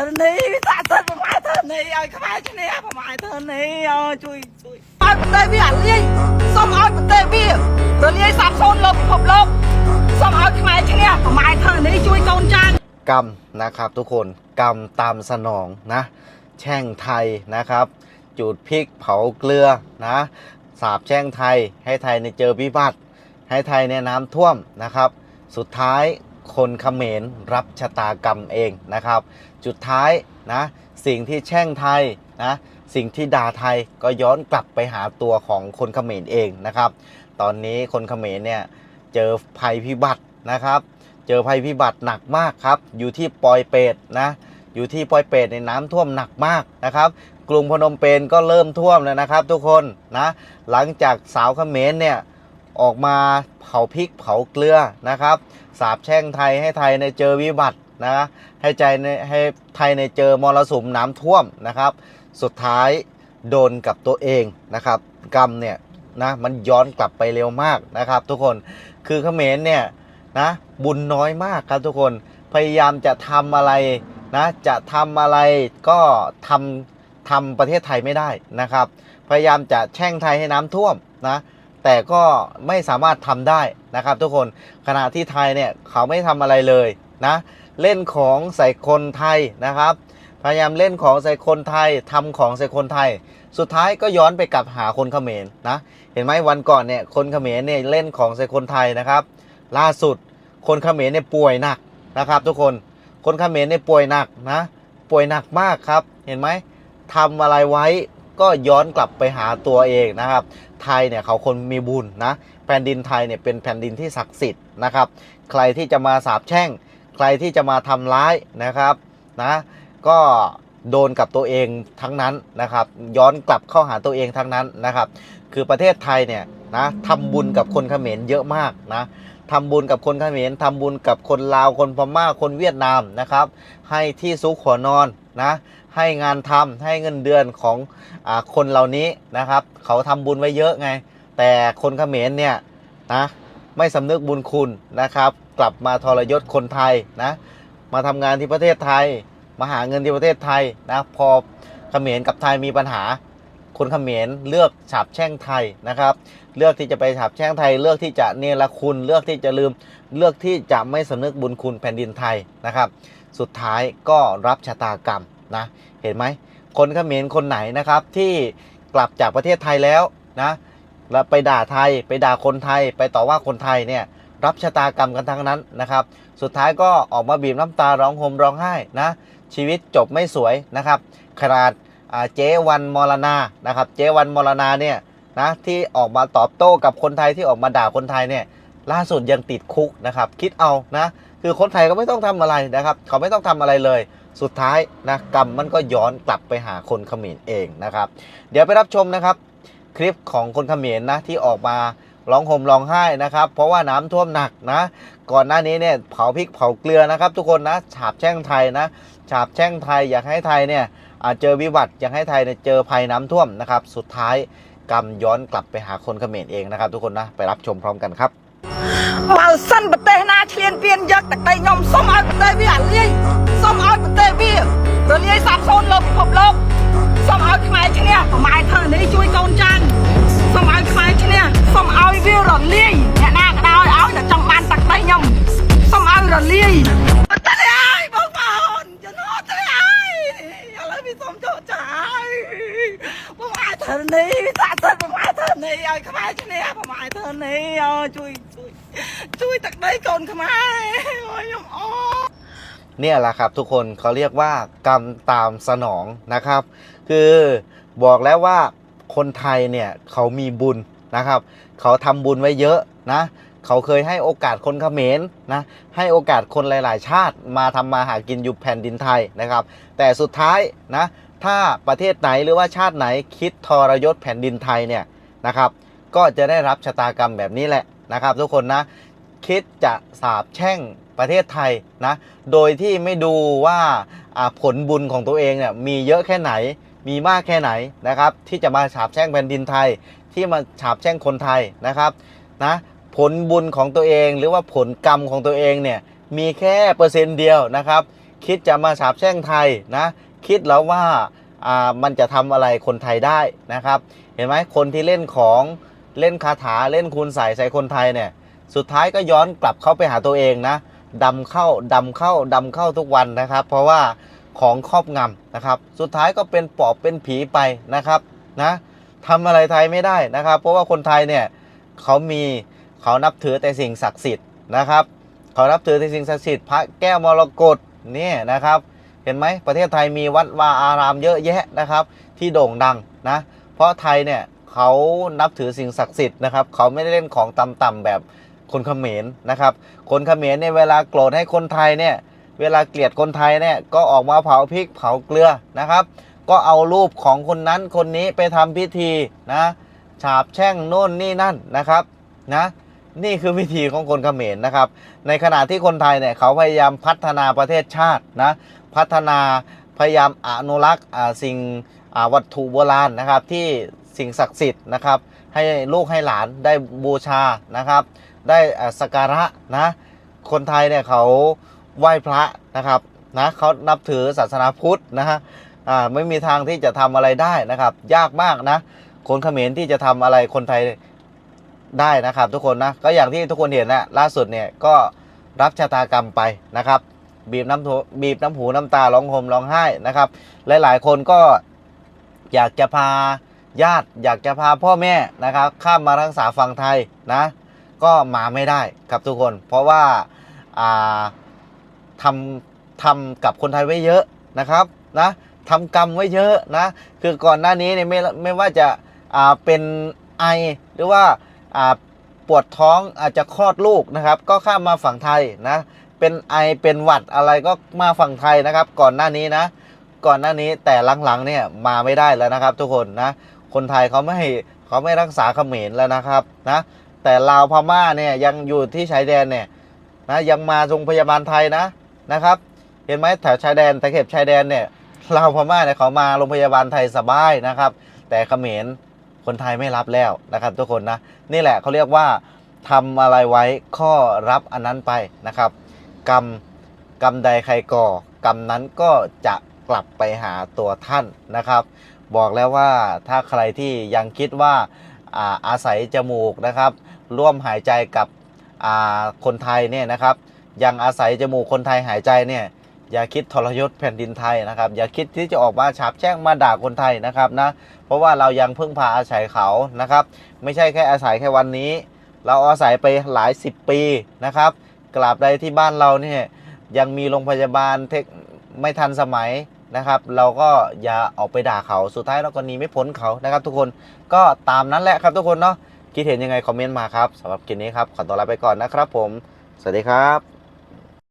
ធរណីសាក់សិនប្រម៉ែធរណីឲ្យខ្មែរឈ្នះប្រម៉ែធរណីអើជួយជួយឲ្យប្រទេសវាអាលាយសូមឲ្យប្រទេសវារលាយសាបសូន្យលោកពិភពលោកសូមឲ្យខ្មែរឈ្នះប្រម៉ែធរណីជួយកូនចាង กรรมนะครับทุกคนกรรมตามสนองนะ แช่งไทยนะครับ จุดพริกเผาเกลือนะสาบแช่งไทย ให้ไทยในยเจอวิบัติ ให้ไทยในยน้ำท่วมนะครับ สุดท้าย คนเขมรรับชะตากรรมเองนะครับ จุดท้ายนะสิ่งที่แช่งไทยนะสิ่งที่ด่าไทยก็ย้อนกลับไปหาตัวของคนเขมรเองนะครับ ตอนนี้คนเขมรเนี่ยเจอภัยพิบัตินะครับ เจอภัยพิบัติหนักมากครับ อยู่ที่ปอยเปตนะอยู่ที่ปอยเปตในน้ำท่วมหนักมากนะครับกรุงพนมเปญก็เริ่มท่วมแล้วนะครับ ทุกคนนะหลังจากสาวเขมรเนี่ย ออกมาเผาพริกเผาเกลือนะครับ สาบแช่งไทยให้ไทยในเจอวิบัตินะให้ใจในให้ไทยในเจอมรสุมน้ำท่วมนะครับ สุดท้ายโดนกับตัวเองนะครับ กรรมเนี่ยนะมันย้อนกลับไปเร็วมากนะครับ ทุกคนคือเขมรเนี่ยนะบุญน้อยมากครับทุกคนพยายามจะทำอะไรนะจะทำอะไรก็ทำทำประเทศไทยไม่ได้นะครับ พยายามจะแช่งไทยให้น้ำท่วมนะ แต่ก็ไม่สามารถทำได้นะครับ ทุกคนขณะที่ไทยเนี่ยเขาไม่ทำอะไรเลยนะเล่นของใส่คนไทยนะครับ พยายามเล่นของใส่คนไทยทำของใส่คนไทย สุดท้ายก็ย้อนไปกลับหาคนเขมรนะเห็นไหมวันก่อนเนี่ยคนเขมรเนี่ยเล่นของใส่คนไทยนะครับ ล่าสุดคนเขมรเนี่ยป่วยหนักนะครับ ทุกคนคนเขมรเนี่ยป่วยหนักนะป่วยหนักมากครับ เห็นไหมทำอะไรไว้ ก็ย้อนกลับไปหาตัวเองนะครับ ไทยเนี่ยเขาคนมีบุญนะแผ่นดินไทยเนี่ยเป็นแผ่นดินที่ศักดิ์สิทธิ์นะครับ ใครที่จะมาสาบแช่ง ใครที่จะมาทำร้ายนะครับนะก็โดนกับตัวเองทั้งนั้นนะครับ ย้อนกลับเข้าหาตัวเองทั้งนั้นนะครับ คือประเทศไทยเนี่ยนะทำบุญกับคนเขมรเยอะมากนะ ทำบุญกับคนเขมรทำบุญกับคนลาวคนพม่าคนเวียดนามนะครับ ให้ที่ซุกหัวนอนนะให้งานทำให้เงินเดือนของอคนเหล่านี้นะครับ เขาทำบุญไว้เยอะไง แต่คนเขมรเนี่ยนะไม่สำนึกบุญคุณนะครับ กลับมาทรยศคนไทยนะมาทำงานที่ประเทศไทย มาหาเงินที่ประเทศไทยนะพอเขมรกับไทยมีปัญหา คนเขมรเลือกฉาบแช่งไทยนะครับ เลือกที่จะไปฉาบแช่งไทย เลือกที่จะเนรคุณ เลือกที่จะลืม เลือกที่จะไม่สำนึกบุญคุณแผ่นดินไทยนะครับ สุดท้ายก็รับชะตากรรมนะเห็นไหมคนเขมรคนไหนนะครับที่กลับจากประเทศไทยแล้วนะแล้วไปด่าไทยไปด่าคนไทยไปต่อว่าคนไทยเนี่ยรับชะตากรรมกันทั้งนั้นนะครับ สุดท้ายก็ออกมาบีบน้ำตาร้องห่มร้องไห้นะชีวิตจบไม่สวยนะครับขนาด เจ๊วันมรณานะครับเจ๊วันมรณาเนี่ยนะที่ออกมาตอบโต้กับคนไทยที่ออกมาด่าคนไทยเนี่ยล่าสุดยังติดคุกนะครับคิดเอานะคือคนไทยก็ไม่ต้องทำอะไรนะครับ เขาไม่ต้องทำอะไรเลย สุดท้ายนะกรรมมันก็ย้อนกลับไปหาคนเขมรเองนะครับ เดี๋ยวไปรับชมนะครับ คลิปของคนเขมรนะที่ออกมาร้องห่มร้องไห้นะครับ เพราะว่าน้ำท่วมหนักนะ ก่อนหน้านี้เนี่ยเผาพริกเผาเกลือนะครับ ทุกคนนะฉาบแช่งไทยนะฉาบแช่งไทยอยากให้ไทยเนี่ย เจอวิบัติอยากให้ไทยเนี่ยเจอภัยน้ำท่วมนะครับ สุดท้ายกรรมย้อนกลับไปหาคนเขมรเองนะครับ ทุกคนนะไปรับชมพร้อมกันครับ បើសិនប្រទេសណាឈ្លានពានយកតែតែខ្ញុំសូមឲ្យប្រទេសវាអាលាយសូមឲ្យប្រទេសវារលាយសាបសូន្យលោកពិភពលោក อนี่ตาเธอมาเธนี่ไขมายชนี่ปมาเธนี่เช่วยช่วยช่วยตักได้ก่อนขมาโอ้ยอ๋อเนี่ยแหละครับทุกคนเขาเรียกว่ากรรมตามสนองนะครับ คือบอกแล้วว่าคนไทยเนี่ยเขามีบุญนะครับ เขาทำบุญไว้เยอะนะเขาเคยให้โอกาสคนเขมรนะให้โอกาสคนหลาย ๆ ชาติมาทำมาหากินอยู่แผ่นดินไทยนะครับ แต่สุดท้ายนะ ถ้าประเทศไหนหรือว่าชาติไหนคิดทรยศแผ่นดินไทยเนี่ยนะครับ ก็จะได้รับชะตากรรมแบบนี้แหละนะครับ ทุกคนนะคิดจะสาบแช่งประเทศไทยนะโดยที่ไม่ดูว่าผลบุญของตัวเองเนี่ยมีเยอะแค่ไหนมีมากแค่ไหนนะครับ ที่จะมาฉาบแช่งแผ่นดินไทย ที่มาฉาบแช่งคนไทยนะครับนะผลบุญของตัวเองหรือว่าผลกรรมของตัวเองเนี่ยมีแค่เปอร์เซ็นต์เดียวนะครับ คิดจะมาสาบแช่งไทยนะ คิดแล้วว่าอ่ามันจะทำอะไรคนไทยได้นะครับ เห็นไหมคนที่เล่นของเล่นคาถาเล่นคุณใส่ใส่คนไทยเนี่ย สุดท้ายก็ย้อนกลับเข้าไปหาตัวเองนะดำเข้าดำเข้าดำเข้าทุกวันนะครับ เพราะว่าของครอบงำนะครับ สุดท้ายก็เป็นปอบเป็นผีไปนะครับนะทำอะไรไทยไม่ได้นะครับ เพราะว่าคนไทยเนี่ยเขามีเขานับถือแต่สิ่งศักดิ์สิทธิ์นะครับ เขานับถือแต่สิ่งศักดิ์สิทธิ์พระแก้วมรกตเนี่ยนะครับ เห็นไหมประเทศไทยมีวัดวาอารามเยอะแยะนะครับ ที่โด่งดังนะ เพราะไทยเนี่ยเขานับถือสิ่งศักดิ์สิทธิ์นะครับเขาไม่ได้เล่นของต่ำๆแบบคนเขมรนะครับ คนเขมรเนี่ยเวลาโกรธให้คนไทยเนี่ยเวลาเกลียดคนไทยเนี่ยก็ออกมาเผาพริกเผาเกลือนะครับ ก็เอารูปของคนนั้นคนนี้ไปทำพิธีนะฉาบแช่งโน่นนี่นั่นนะครับนะ นี่คือวิธีของคนเขมรนะครับ ในขณะที่คนไทยเนี่ยเขาพยายามพัฒนาประเทศชาตินะ พัฒนาพยายามอนุรักษ์สิ่งวัตถุโบราณนะครับที่สิ่งศักดิ์สิทธิ์นะครับ ให้ลูกให้หลานได้บูชานะครับ ได้สักการะนะ คนไทยเนี่ยเขาไหว้พระนะครับนะเขานับถือศาสนาพุทธนะฮะไม่มีทางที่จะทำอะไรได้นะครับ ยากมากนะคนเขมรที่จะทำอะไรคนไทย ได้นะครับ ทุกคนนะก็อย่างที่ทุกคนเห็นนะล่าสุดเนี่ยก็รับชะตากรรมไปนะครับ บีบน้ำหูบีบน้ำหูน้ำตาร้องห่มร้องไห้นะครับ หลายๆ คนก็อยากจะพาญาติอยากจะพาพ่อแม่นะครับ ข้ามมารักษาฝั่งไทยนะ ก็มาไม่ได้ครับทุกคน เพราะว่าอ่าทำทำกับคนไทยไว้เยอะนะครับนะทำกรรมไว้เยอะนะ คือก่อนหน้านี้เนี่ยไม่ไม่ว่าจะาเป็นไอหรือว่า ปวดท้องอาจจะคลอดลูกนะครับ ก็ข้ามมาฝั่งไทยนะ เป็นไอเป็นหวัดอะไรก็มาฝั่งไทยนะครับ ก่อนหน้านี้นะ ก่อนหน้านี้แต่หลังๆเนี่ยมาไม่ได้แล้วนะครับ ทุกคนนะ คนไทยเขาไม่เขาไม่รักษาเขมรแล้วนะครับนะ แต่ลาวพม่าเนี่ยยังอยู่ที่ชายแดนเนี่ยนะยังมาโรงพยาบาลไทยนะนะครับ เห็นไหมแถวชายแดนตะเข็บชายแดนเนี่ยลาวพม่าเนี่ยเขามาโรงพยาบาลไทยสบายนะครับ แต่เขมร คนไทยไม่รับแล้วนะครับทุกคนนะนี่แหละเขาเรียกว่าทำอะไรไว้ข้อรับอันนั้นไปนะครับ กรรมกรรมใดใครก่อกรรมนั้นก็จะกลับไปหาตัวท่านนะครับ บอกแล้วว่าถ้าใครที่ยังคิดว่าอาอาศัยจมูกนะครับ ร่วมหายใจกับคนไทยเนี่ยนะครับ ยังอาศัยจมูกคนไทยหายใจเนี่ย อย่าคิดทรยศแผ่นดินไทยนะครับ อย่าคิดที่จะออกมาฉาบแช่งมาด่าคนไทยนะครับนะเพราะว่าเรายังพึ่งพาอาศัยเขานะครับ ไม่ใช่แค่อาศัยแค่วันนี้ เราอาศัยไปหลายสิบปีนะครับกราบใดที่บ้านเราเนี่ยยังมีโรงพยาบาลเทคไม่ทันสมัยนะครับ เราก็อย่าออกไปด่าเขาสุดท้ายเราก็หนีไม่พ้นเขานะครับ ทุกคนก็ตามนั้นแหละครับทุกคนเนาะคิดเห็นยังไงคอมเมนต์มาครับสำหรับคลิปนี้ครับขอตัวลาไปก่อนนะครับผม สวัสดีครับ